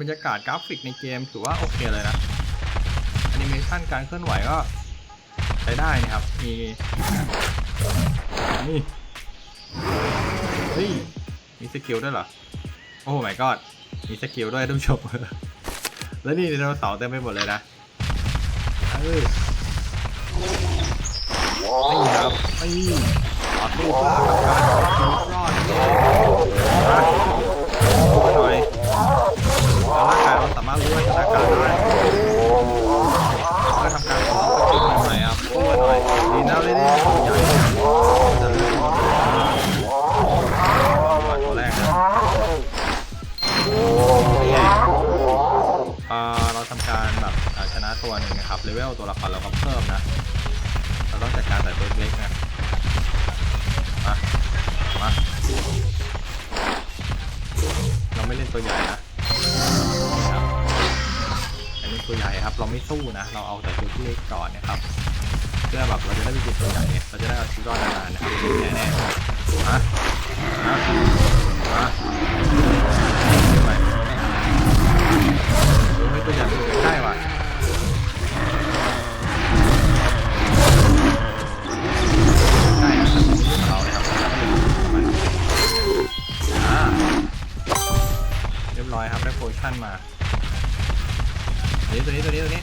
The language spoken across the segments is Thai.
บรรยากาศกราฟิกในเกมถือว่าโอเคเลยนะแอนิเมชันการเคลื่อนไหวก็ใช้ได้นะครับ มี นี่ เฮ้ย มีสกิลด้วยเหรอ โอ้ my god มีสกิลด้วยท่านผู้ชม แล้วนี่ไดโนเสาร์เต็มไปหมดเลยนะเออนี่ครับนี่ต่อสู้เพื่อการเอาชีวิตรอดเองมาหน่อยามารถรู้พัฒนาการได้ก็ทำการต่อสู้กันหน่อยครับสู้กันหน่อยดีนะเลยนี่ใหญ่จะเลือกตัวแรกนะเอ่อเราทำการแบบชนะตัวหนึ่งนะครับเลเวลตัวละครเราก็เพิ่มนะเราต้องจัดการแต่ตัวเล็กนะมามาเราไม่เล่นตัวใหญ่นะ ตัวใหญ่ครับ เราไม่สู้นะ เราเอาแต่ตัวที่เล็กก่อนนะครับ เพื่อแบบเราจะได้ไปกินตัวใหญ่เนี่ยเราจะได้เอาชีวิตรอดนานๆนะครับแน่ๆฮะฮะฮะ นี้ตัวนี้ตัวนี้ตัวนี้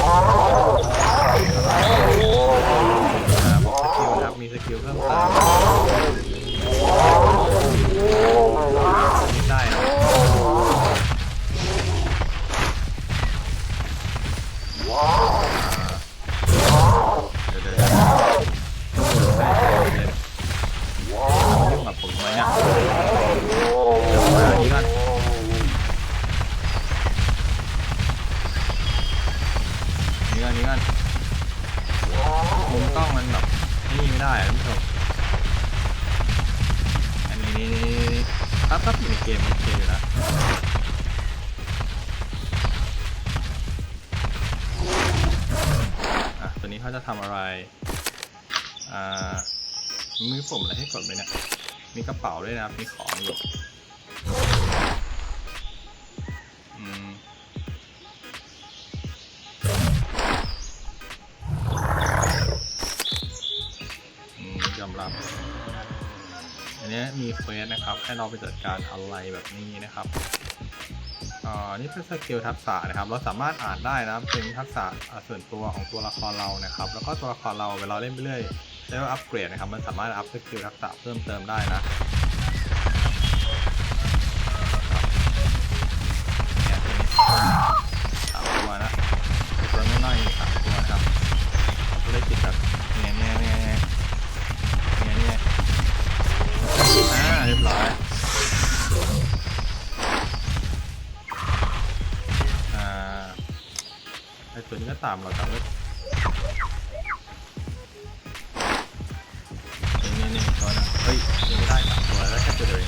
อ่าบสกิลนะครับมีสกิลเพิ่มเติม นี่ก่อนมุมกล้องมันแบบนี่ไม่ได้อะท่านผู้ชมอันนี้นี่นี่นี่ถ้าถ้าอยู่ในเกมโอเคอยู่นะอะตัวนี้เขาจะทำอะไร อ่ามือผมอะไรให้กดไหมเนี่ยมีกระเป๋าด้วยนะมีของอยู่ เนี้ยมีเควสนะครับ ให้เราไปจัดการอะไรแบบนี้นะครับอ่านี่เป็นสกิลทักษะนะครับ เราสามารถอ่านได้นะเป็นทักษะส่วนตัวของตัวละครเรานะครับ แล้วก็ตัวละครเราเวลาเล่นไปเรื่อยได้ว่าอัปเกรดนะครับ มันสามารถอัพสกิลทักษะเพิ่มเติมได้นะตัวนี้สามตัวนะตัวน้อยๆสามตัวนะครับเราได้จิตแบบ ไอตัวนี้ก็ตามเราครับเว้ยนี่นี่นี่ตัวนะเฮ้ยยังไม่ได้สามตัวแล้วแค่ตัวเดียว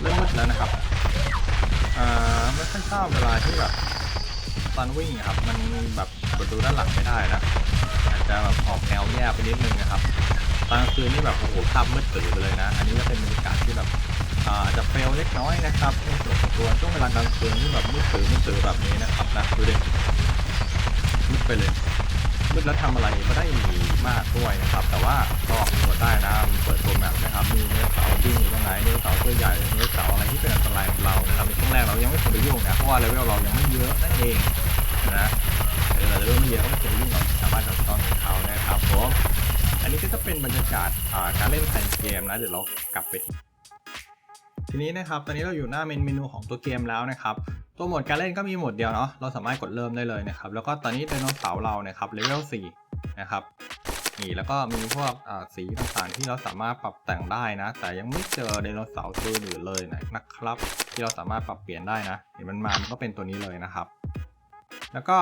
เริ่มมืดแล้วนะครับอ่าไม่ค่อยชอบเวลาที่แบบตอนวิ่งครับ มันแบบกดดูด้านหลังไม่ได้นะอาจจะแบบออกแนวแย่ไปนิดนึงนะครับตอนกลางคืนนี่แบบโอ้โหภาพมืดตื่นไปเลยนะ อันนี้ก็เป็นบรรยากาศที่แบบอาจะเฟลเล็กน้อยนะครับในส่วนของตัวช่วงเวลากลางคืนที่แบบมืดตื่นมืดตื่นแบบนี้นะครับนะดูดิมืดไปเลย มืดแล้วทำอะไรก็ได้มากด้วยนะครับ แต่ว่าก็ออกกดได้นะมีเปิดตัวแมนะครับ มีเนื้อเสาวิ่งตรงไหนเนื้อเสาตัวใหญ่เนื้อเสาอะไรที่เป็นอันตรายกับเรานะครับในช่วงแรกเรายังไม่ควรไปยุ่งนะเพราะว่าเลเวลเรายังไม่เยอะนั่นเองนะเออเลเวลไม่เยอะก็ไม่ควรไปยุ่งกับชาวบ้านชาวช่องของเขานะครับผมอันนี้ก็จะเป็นบรรยากาศการเล่นภายในเกมนะเดี๋ยวเรากลับไปทีนี้นะครับ ตอนนี้เราอยู่หน้าเมนเมนูของตัวเกมแล้วนะครับ ตัวโหมดการเล่นก็มีโหมดเดียวเนาะเราสามารถกดเริ่มได้เลยนะครับ แล้วก็ตอนนี้ไดโนเสาร์เราเนี่ยครับเลเวล4นะครับนี่แล้วก็มีพวกสีต่างๆที่เราสามารถปรับแต่งได้นะ แต่ยังไม่เจอไดโนเสาร์ตัวอื่นเลยนะครับ ที่เราสามารถปรับเปลี่ยนได้นะเห็นมันมามันก็เป็นตัวนี้เลยนะครับ แล้วก็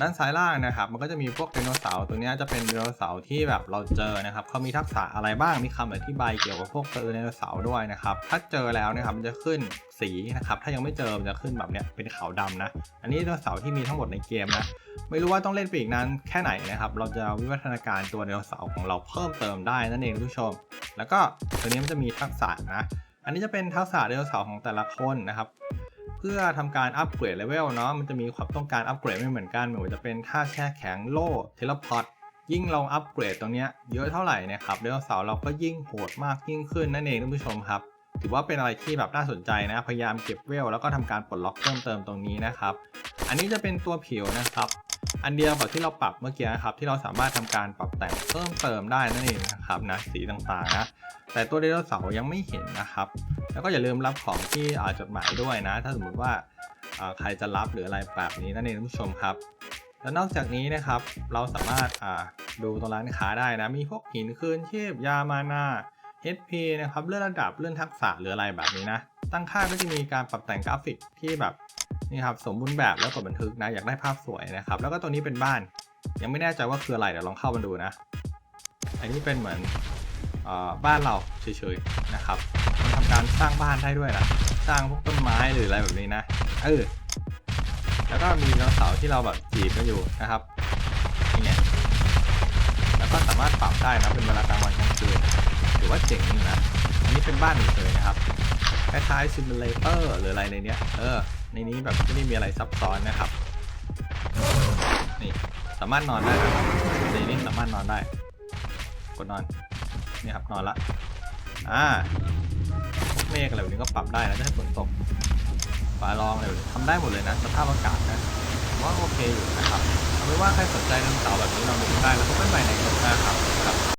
ด้านซ้ายล่างนะครับ มันก็จะมีพวกไดโนเสาร์ตัวนี้จะเป็นไดโนเสาร์ที่แบบเราเจอนะครับเขามีทักษะอะไรบ้างมีคำอธิบายเกี่ยวกับพวกไดโนเสาร์ด้วยนะครับ ถ้าเจอแล้วนะครับมันจะขึ้นสีนะครับ ถ้ายังไม่เจอมันจะขึ้นแบบเนี้ยเป็นขาวดำนะ อันนี้ไดโนเสาร์ที่มีทั้งหมดในเกมนะ ไม่รู้ว่าต้องเล่นไปอีกนานแค่ไหนนะครับ เราจะวิวัฒนาการตัวไดโนเสาร์ของเราเพิ่มเติมได้นั่นเองคุณผู้ชม แล้วก็ตัวนี้มันจะมีทักษะนะ อันนี้จะเป็นทักษะไดโนเสาร์ของแต่ละคนนะครับ เพื่อทำการอัปเกรดเลเวลเนาะมันจะมีความต้องการอัปเกรดไม่เหมือนกันไม่ว่าจะเป็นท่าแช่แข็งโล่เทเลพอร์ตยิ่งเราอัปเกรดตรงนี้เยอะเท่าไหร่นะครับไดโนเสาร์เราก็ยิ่งโหดมากยิ่งขึ้นนั่นเองท่านผู้ชมครับ ถือว่าเป็นอะไรที่แบบน่าสนใจนะ พยายามเก็บเวลแล้วก็ทำการปลดล็อกเพิ่มเติมตรงนี้นะครับ อันนี้จะเป็นตัวผิวนะครับ อันเดียวกับที่เราปรับเมื่อกี้นะครับที่เราสามารถทำการปรับแต่งเพิ่มเติมได้นั่นเองนะครับนะสีต่างๆนะ แต่ตัวไดโนเสาร์ยังไม่เห็นนะครับ แล้วก็อย่าลืมรับของที่อาจดหมายด้วยนะ ถ้าสมมติว่าใครจะรับหรืออะไรแบบนี้นั่นเองท่านผู้ชมครับ แล้วนอกจากนี้นะครับเราสามารถดูตรงร้านค้าได้นะ มีพวกหินคืนชีพยามานา HP นะครับเลื่อนระดับเลื่อนทักษะหรืออะไรแบบนี้นะ ตั้งค่าก็จะมีการปรับแต่งกราฟิกที่แบบนี่ครับสมบูรณ์แบบแล้วกดบันทึกนะอยากได้ภาพสวยนะครับ แล้วก็ตัวนี้เป็นบ้าน ยังไม่แน่ใจว่าคืออะไรเดี๋ยวลองเข้ามาดูนะ อันนี้เป็นเหมือน บ้านเราเฉยๆนะครับมันทำการสร้างบ้านได้ด้วยนะสร้างพวกต้นไม้หรืออะไรแบบนี้นะเออแล้วก็มีไดโนเสาร์ที่เราแบบจีบกันอยู่นะครับนี่ไงแล้วก็สามารถปรับได้นะเป็นเวลากลางวันกลางคืนถือว่าเจ๋งนะอันนี้เป็นบ้านเฉยๆนะครับคล้ายๆซิมูเลเตอร์หรืออะไรในเนี้ยเออในนี้แบบไม่ได้มีอะไรซับซ้อนนะครับนี่สามารถนอนได้นะในนี้สามารถนอนได้กดนอน นี่ครับนอนละอ่าพวกเมฆอะไรแบบนี้ก็ปรับได้นะถ้าฝนตกฟ้าร้องอะไรแบบนี้ทำได้หมดเลยนะสภาพอากาศนะว่าโอเคอยู่นะครับเอาไว้ว่าใครสนใจเรื่องเสาแบบนี้ลองดูได้แล้วพบกันใหม่ในคลิปหน้าครับ